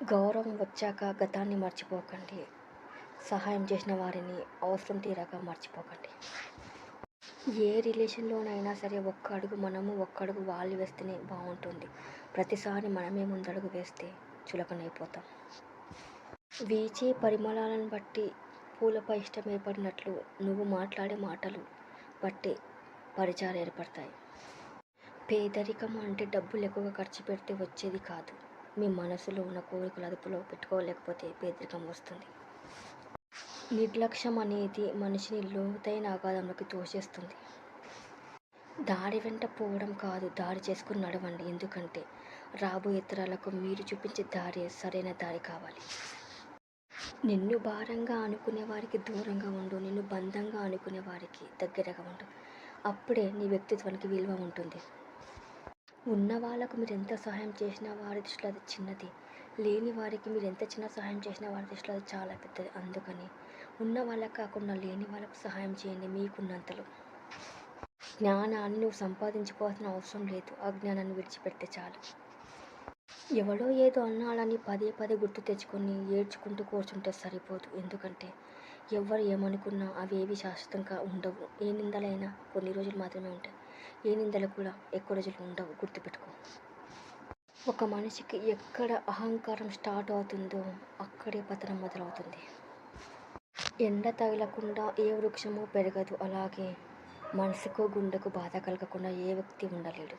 గౌరవం వచ్చాక గతాన్ని మర్చిపోకండి. సహాయం చేసిన వారిని అవసరం తీరాక మర్చిపోకండి. ఏ రిలేషన్లోనైనా సరే ఒక్క అడుగు మనము ఒక్క అడుగు వాళ్ళు వేస్తేనే బాగుంటుంది. ప్రతిసారి మనమే ముందడుగు వేస్తే చులకనైపోతాం. వీచే పరిమళాలను బట్టి పూలపై ఇష్టం ఏర్పడినట్లు నువ్వు మాట్లాడే మాటలు బట్టి పరిచయాలు ఏర్పడతాయి. పేదరికం అంటే డబ్బులు ఎక్కువగా ఖర్చు పెడితే వచ్చేది కాదు. మీ మనసులో ఉన్న కోరికలు అదుపులో పెట్టుకోలేకపోతే పేదరికం వస్తుంది. నిర్లక్ష్యం అనేది మనిషిని లోతైన అగాధంలోకి తోసేస్తుంది. దారి వెంట పోవడం కాదు దారి చేసుకుని నడవండి. ఎందుకంటే రాబోయే తరాలకు మీరు చూపించే దారి సరైన దారి కావాలి. నిన్ను భారంగా అనుకునే వారికి దూరంగా ఉండు. నిన్ను బంధంగా అనుకునే వారికి దగ్గరగా ఉండు. అప్పుడే నీ వ్యక్తిత్వానికి విలువ ఉంటుంది. ఉన్న వాళ్ళకు మీరు ఎంత సహాయం చేసినా వారి దృష్టిలో అది చిన్నది. లేని వారికి మీరు ఎంత చిన్న సహాయం చేసినా వారి దృష్టిలో అది చాలా పెద్దది. అందుకని ఉన్న వాళ్ళకు కాకుండా లేని వాళ్ళకు సహాయం చేయండి మీకున్నంతలో. జ్ఞానాన్ని నువ్వు సంపాదించుకోవాల్సిన అవసరం లేదు. అజ్ఞానాన్ని విడిచిపెడితే చాలు. ఎవడో ఏదో అన్నాడని పదే పదే గుర్తు తెచ్చుకొని ఏడ్చుకుంటూ కూర్చుంటే సరిపోదు. ఎందుకంటే ఎవరు ఏమనుకున్నా అవి ఏవి శాశ్వతంగా ఉండవు. ఏ నిందలైనా కొన్ని రోజులు మాత్రమే ఉంటాయి. ఏ నిందలు కూడా ఎక్కువ రోజులు ఉండవు గుర్తుపెట్టుకో. ఒక మనిషికి ఎక్కడ అహంకారం స్టార్ట్ అవుతుందో అక్కడే పతనం మొదలవుతుంది. ఎండ తగలకుండా ఏ వృక్షము పెరగదు అలాగే మనసుకు గుండెకు బాధ కలగకుండా ఏ వ్యక్తి ఉండలేడు.